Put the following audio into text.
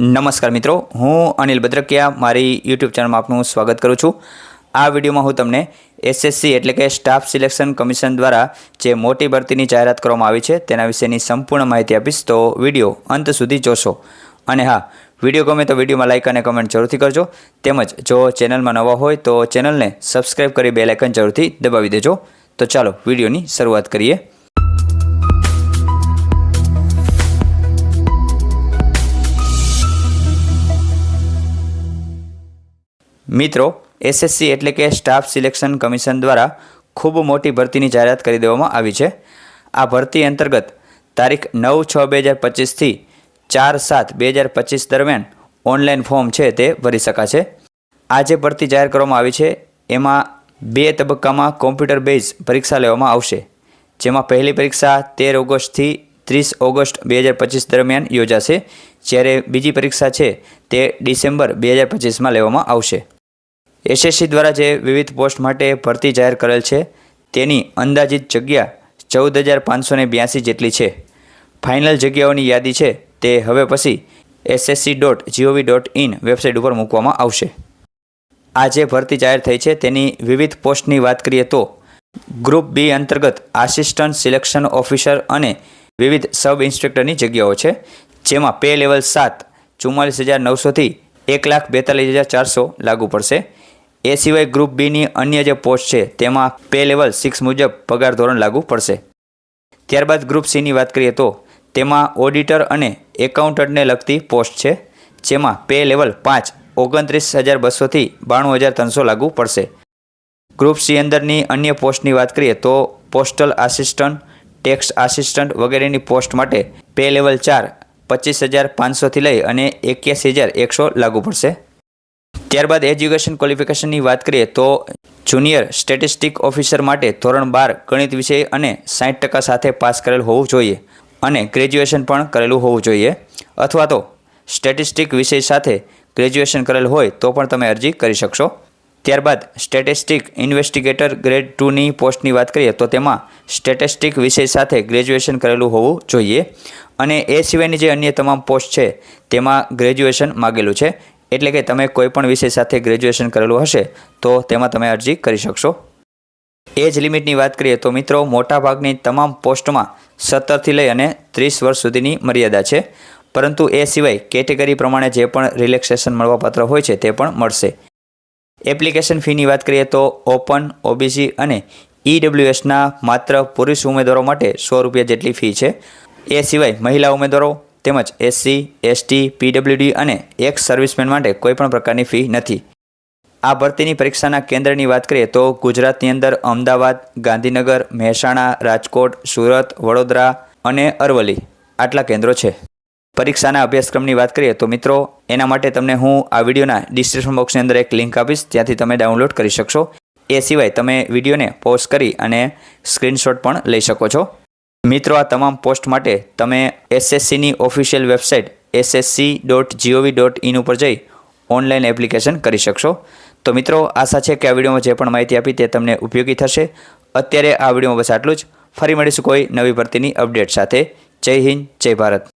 નમસ્કાર મિત્રો, હું અનિલ ભદ્રકિયા મારી યુટ્યુબ ચેનલમાં આપનું સ્વાગત કરું છું. આ વિડીયોમાં હું તમને એસએસસી એટલે કે સ્ટાફ સિલેક્શન કમિશન દ્વારા જે મોટી ભરતીની જાહેરાત કરવામાં આવી છે, તેના વિશેની સંપૂર્ણ માહિતી આપીશ, તો વીડિયો અંત સુધી જોશો. અને હા, વીડિયો ગમે તો વિડીયોમાં લાઇક અને કમેન્ટ જરૂરથી કરજો. તેમજ જો ચેનલમાં નવા હોય, તો ચેનલને સબસ્ક્રાઈબ કરી બે લાઇકન જરૂરથી દબાવી દેજો. તો ચાલો વિડીયોની શરૂઆત કરીએ. મિત્રો એસએસસી એટલે કે સ્ટાફ સિલેક્શન કમિશન દ્વારા ખૂબ મોટી ભરતીની જાહેરાત કરી દેવામાં આવી છે. આ ભરતી અંતર્ગત તારીખ નવ છ બે હજાર પચીસથી ચાર સાત બે હજાર પચીસ દરમિયાન ઓનલાઈન ફોર્મ છે તે ભરી શકાશે. આ જે ભરતી જાહેર કરવામાં આવી છે, એમાં બે તબક્કામાં કોમ્પ્યુટર બેઝ પરીક્ષા લેવામાં આવશે, જેમાં પહેલી પરીક્ષા તેર ઓગસ્ટથી ત્રીસ ઓગસ્ટ બે હજાર પચીસ દરમિયાન યોજાશે, જ્યારે બીજી પરીક્ષા છે તે ડિસેમ્બર બે હજાર પચીસમાં લેવામાં આવશે. એસએસસી દ્વારા જે વિવિધ પોસ્ટ માટે ભરતી જાહેર કરેલ છે, તેની અંદાજિત જગ્યા ચૌદ હજાર પાંચસો બ્યાસી જેટલી છે. ફાઇનલ જગ્યાઓની યાદી છે, તે હવે પછી SSC dot G O V dot in website ઉપર મૂકવામાં આવશે. આ જે ભરતી જાહેર થઈ છે, તેની વિવિધ પોસ્ટની વાત કરીએ તો, ગ્રુપ બી અંતર્ગત આસિસ્ટન્ટ સિલેક્શન ઓફિસર અને વિવિધ સબ ઇન્સ્પેક્ટરની જગ્યાઓ છે, જેમાં પે લેવલ સાત, ચુમ્માલીસ હજાર નવસોથી એક લાખ બેતાલીસ હજાર ચારસો લાગુ પડશે. એ સિવાય ગ્રુપ બીની અન્ય જે પોસ્ટ છે, તેમાં પે લેવલ સિક્સ મુજબ પગાર ધોરણ લાગુ પડશે. ત્યારબાદ ગ્રુપ સીની વાત કરીએ તો, તેમાં ઓડિટર અને એકાઉન્ટન્ટને લગતી પોસ્ટ છે, જેમાં પે લેવલ પાંચ, ઓગણત્રીસ હજાર બસોથી બાણું હજાર ત્રણસો લાગુ પડશે. ગ્રુપ સી અંદરની અન્ય પોસ્ટની વાત કરીએ તો પોસ્ટલ આસિસ્ટન્ટ ટેક્સ આસિસ્ટન્ટ વગેરેની પોસ્ટ માટે પે લેવલ ચાર, પચીસ હજાર પાંચસોથી લઈ અને એક્યાસી હજાર એકસો લાગુ પડશે. ત્યારબાદ એજ્યુકેશન ક્વોલિફિકેશનની વાત કરીએ તો જુનિયર સ્ટેટિસ્ટિક ઓફિસર માટે ધોરણ બાર ગણિત વિષય અને સાઠ ટકા સાથે પાસ કરેલ હોવું જોઈએ અને ગ્રેજ્યુએશન પણ કરેલું હોવું જોઈએ. અથવા તો સ્ટેટિસ્ટિક વિષય સાથે ગ્રેજ્યુએશન કરેલ હોય તો પણ તમે અરજી કરી શકશો. ત્યારબાદ સ્ટેટિસ્ટિક ઇન્વેસ્ટિગેટર ગ્રેડ ટુની પોસ્ટની વાત કરીએ તો તેમાં સ્ટેટિસ્ટિક વિષય સાથે ગ્રેજ્યુએશન કરેલું હોવું જોઈએ. અને એ સિવાયની જે અન્ય તમામ પોસ્ટ છે તેમાં ગ્રેજ્યુએશન માગેલું છે. એટલે કે તમે કોઈપણ વિષય સાથે ગ્રેજ્યુએશન કરેલું હશે, તો તેમાં તમે અરજી કરી શકશો. એજ લિમિટની વાત કરીએ તો મિત્રો, મોટાભાગની તમામ પોસ્ટમાં સત્તરથી લઈ અને ત્રીસ વર્ષ સુધીની મર્યાદા છે. પરંતુ એ સિવાય કેટેગરી પ્રમાણે જે પણ રિલેક્સેશન મળવાપાત્ર હોય છે, તે પણ મળશે. એપ્લિકેશન ફીની વાત કરીએ તો ઓપન, ઓબીસી અને ઈડબ્લ્યુએસના માત્ર પુરુષ ઉમેદવારો માટે સો રૂપિયા જેટલી ફી છે. એ સિવાય મહિલા ઉમેદવારો તેમજ એસસી એસટી પીડબ્લ્યુડી અને એક્સ સર્વિસમેન માટે કોઈપણ પ્રકારની ફી નથી. આ ભરતીની પરીક્ષાના કેન્દ્રની વાત કરીએ તો ગુજરાતની અંદર અમદાવાદ, ગાંધીનગર, મહેસાણા, રાજકોટ, સુરત, વડોદરા અને અરવલ્લી આટલા કેન્દ્રો છે. પરીક્ષાના અભ્યાસક્રમની વાત કરીએ તો મિત્રો, એના માટે તમને હું આ વિડીયોના ડિસ્ક્રિપ્શન બોક્સની અંદર એક લિંક આપીશ, ત્યાંથી તમે ડાઉનલોડ કરી શકશો. એ સિવાય તમે વિડીયોને પોઝ કરી અને સ્ક્રીનશોટ પણ લઈ શકો છો. મિત્રો, આ તમામ પોસ્ટ માટે તમે એસએસસીની official website SSC dot G O V dot in ઉપર જઈ ઓનલાઈન એપ્લિકેશન કરી શકશો. તો મિત્રો, આશા છે કે આ વિડીયોમાં જે પણ માહિતી આપી તે તમને ઉપયોગી થશે. અત્યારે આ વિડીયોમાં બસ આટલું જ. ફરી મળીશું કોઈ નવી ભરતીની અપડેટ સાથે. જય હિન્દ, જય ભારત.